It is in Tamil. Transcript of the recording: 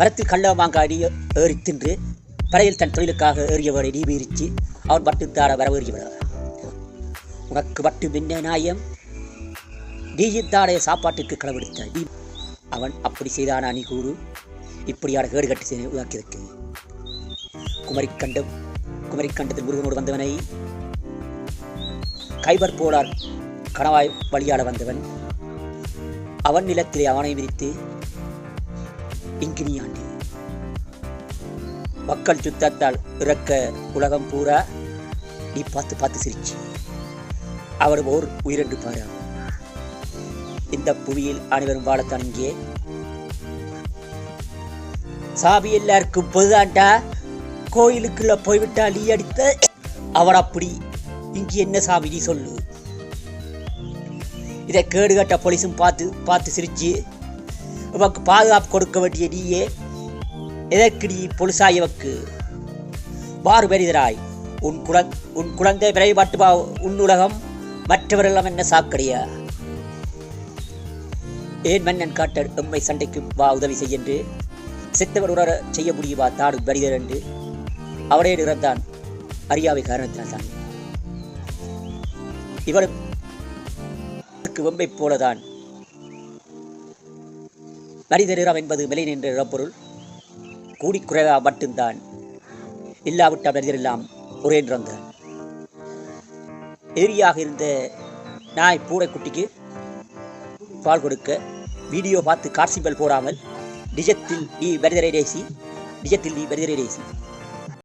மரத்தில் கள்ள மாங்காடி ஏறி தின்று படையில் தன் தொழிலுக்காக ஏறியவரை நீ வீரிச்சு அவன் பட்டுத்தார வரவேறியவர் உனக்கு மட்டும் என்ன நியாயம்? நீயித்தாடைய சாப்பாட்டுக்கு களவெடுத்த நீ அவன் அப்படி செய்தானா நீ கூறு? இப்படியான கேடுகட்டு செய்து உதாக்கியதற்கு குமரிக்கண்டம் குமரிக்கண்டத்தில் முருகனோடு வந்தவனை. கைபர் போலார் கணவாய் வழியாட வந்தவன். அவன் நிலத்திலே அவனை விரித்து இங்கு மக்கள் சுத்தத்தால் இறக்க உலகம் பூரா நீ பார்த்து பார்த்து சிரிச்சு. அவர் ஓர் உயிரென்று பாரா. இந்த புவியில் அனைவரும் வாழத்தான் இங்கே. சாவி எல்லாருக்கும் பொதுதான்டா. கோயிலுக்குள்ள போய்விட்டா நீ அடித்த. அவர் அப்படி. இங்கு என்ன சாமி நீ சொல்லு. இதை கேடுகட்ட போலீஸும் பார்த்து பார்த்து சிரிச்சு. உமக்கு பாதுகாப்பு கொடுக்க வேண்டிய நீயே. எதற்கு நீ பொலிசாயவக்கு வாறு பெரிதராய் உன் குழந் உன் குழந்தை விரைவாட்டு வா உலகம் மற்றவரெல்லாம் என்ன சாக்கடையா? ஏன் மன்னன் காட்ட எம்மை சண்டைக்கு வா உதவி செய்ய என்று? செத்தவர் உணர செய்ய முடியுமா தாடு பெரிதர் என்று? அவரே இறந்தான் அறியாவை காரணத்தினால் தான் இவரும் வெம்பை போலதான். மனித நிறம் என்பது விலை நின்ற இறப்பொருள் கூடிக்குறைவா மட்டும்தான். இல்லாவிட்ட மனிதர் எல்லாம் ஒரே நிறந்த எரியாக இருந்த நாய் பூடைக்குட்டிக்கு பால் கொடுக்க வீடியோ பார்த்து கார்சிபல் போடாமல் நிஜத்தில் நீ மனிதரை நேசி நிஜத்தில் நீ மனிதரை நேசி.